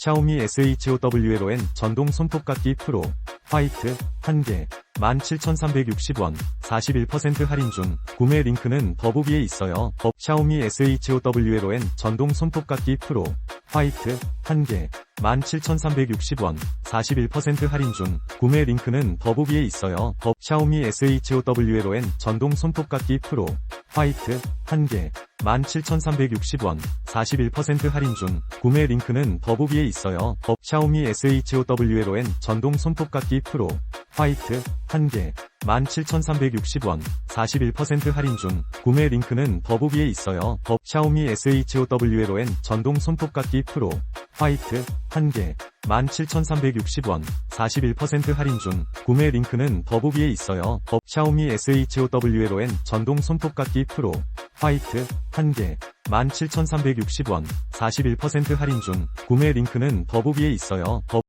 샤오미 SHOWLON 전동 손톱깎이 프로 화이트 1개 17,360원 41% 할인 중 구매 링크는 더보기에 있어요. 더 샤오미 SHOWLON 전동 손톱깎이 프로 화이트 1개 17,360원 41% 할인 중 구매 링크는 더보기에 있어요. 더 샤오미 SHOWLON 전동 손톱깎이 프로 화이트 1개 17,360원 41% 할인 중 구매 링크는 더보기에 있어요. 더 샤오미 SHOWLON 전동 손톱깎이 프로 화이트 1개 17,360원 41% 할인 중 구매 링크는 더보기에 있어요. 더 샤오미 SHOWLON 전동 손톱깎이 프로 화이트 1개 17,360원 41% 할인 중 구매 링크는 더보기에 있어요. 더 샤오미 SHOWLON 전동 손톱깎이 프로 화이트 1개 17,360원 41% 할인 중 구매 링크는 더보기에 있어요. 더